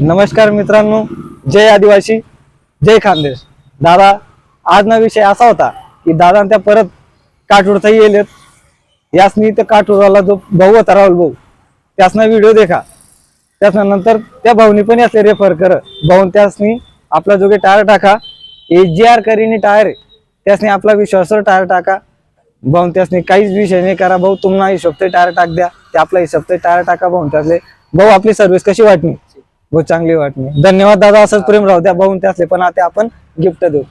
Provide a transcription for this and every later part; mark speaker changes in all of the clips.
Speaker 1: नमस्कार मित्रांनो जय आदिवासी जय खानदेश. दादा आजना विषय असा होता की दादा त्या परत काठोडचा येलेत यासनी त्या काठोडवाला जो भाऊ होता राहुल भाऊ त्यासना व्हिडिओ देखा. त्याच्यानंतर त्या भाऊनी पण यासले रेफर कर. भाऊन त्यासनी आपला जोगे टायर टाका. एच जी आर करीने टायर त्यासनी आपला विश्वासावर टायर टाका. भाऊन त्यासनी काहीच विषय नाही करा. भाऊ तुम्हाला हिशोबते टायर टाक द्या. ते आपला हिशोबते टायर टाका भाऊन त्यासले. भाऊ आपली सर्व्हिस कशी वाटली? बहुत चांगली वाटली धन्यवाद दादा असंच प्रेम राहू द्या. भाऊन असले पण आता आपण गिफ्ट देऊ.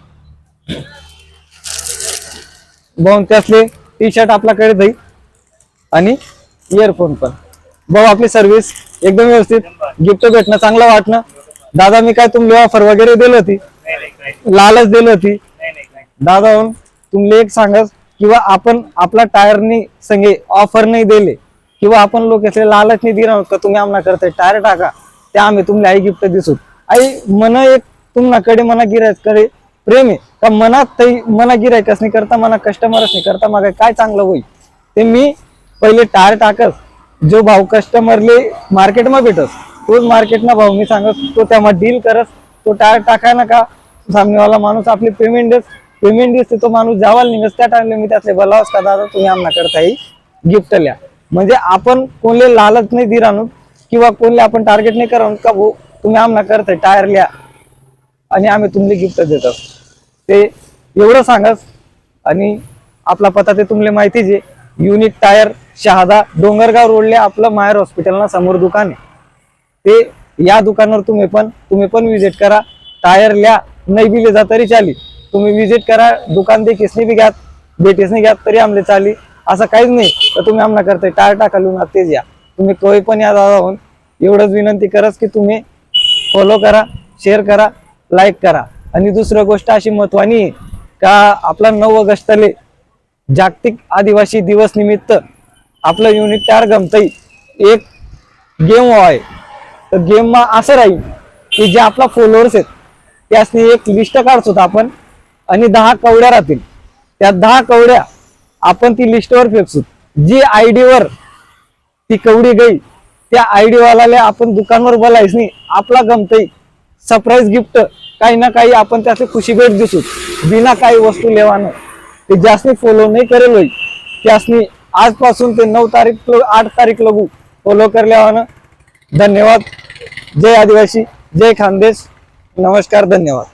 Speaker 1: भाऊन असले टी शर्ट आपल्याकडे जाईल. आणि इयरफोन पण. भाऊ आपली सर्व्हिस एकदम व्यवस्थित. गिफ्ट भेटणं चांगलं वाटणं. दादा मी काय तुमली ऑफर वगैरे दिली होती? लालच दिली होती. दादा होऊन तुमले एक सांगत किंवा आपण आपला टायरनी संगे ऑफर नाही दिले किंवा आपण लोक असले लालच नाही दिला का तुम्ही आम्हाला करताय. टायर टाका. ते आम्ही तुम्हाला आई गिफ्ट दिसू. आई मन एक तुमनाकडे मना गिरायकडे प्रेम आहे. का मनात तई मना गिरायकच नाही करता मना कस्टमरच नाही करता मग काय चांगलं होईल? ते मी पहिले टायर टाकस जो भाव कस्टमरले मार्केटમાં भेटस तोच मार्केटना भाव मी सांगत तो त्यामध्ये डील करस तो टायर टाकाय ना का सामनेवाला माणूस आपली पेमेंट देस पेमेंट देस तो माणूस जावाला निघस त्या टाइमला मी त्यातले बोलावस का दादा तुम्ही आमना करता येईल गिफ्ट ल्या. म्हणजे आपण कोणले लालच नाही दिरानू किंवा कोणले आपण टार्गेट नाही करा का भाऊ? तुम्ही आमना करताय टायर लिया. आणि आम्ही तुमले गिफ्ट देतो. ते एवढं सांगस आणि आपला पत्ता ते तुमले माहितीच आहे युनिक टायर शहादा डोंगरगाव रोडले आपलं मायर हॉस्पिटलला समोर दुकान आहे. ते या दुकानावर तुम्ही पण तुम्ही पण व्हिजिट करा. टायर ल्या नाही बिले जा तरी चाली तुम्ही व्हिजिट करा दुकान देखीसनी बी घ्यात बेटीसनी घ्यात तरी आमले चाली असं काहीच नाही तर तुम्ही आमना करताय टायर टाका लिहून तेच या. तुम्ही कोई पण या दादा होऊन एवढंच विनंती करस की तुम्ही फॉलो करा शेअर करा लाईक करा. आणि दुसरं गोष्ट अशी महत्वानी आहे का आपला नऊ ऑगस्टले जागतिक आदिवासी दिवस निमित्त आपलं युनिट तयार गमतई एक गेम आहे. तर गेममा असं राहील की जे आपला फॉलोअर्स आहेत त्यासनी एक लिस्ट काढतो आपण आणि दहा कवड्या राहतील. त्या दहा कवड्या आपण ती लिस्टवर फेकसूत जी आय डीवर ती कवडी गई. त्या आयडीवाला आपण दुकानवर बोलायच नाही. आपला गमतई सरप्राईज गिफ्ट काही ना काही आपण त्याचे खुशी भेट दिसू बिना काही वस्तू लेवानं. ते जास्ती फॉलो नाही करेल होई त्यासनी आजपासून ते नऊ तारीख आठ तारीख लगू फॉलो करल्यावानं. धन्यवाद. जय आदिवासी. जय खानदेश. नमस्कार धन्यवाद.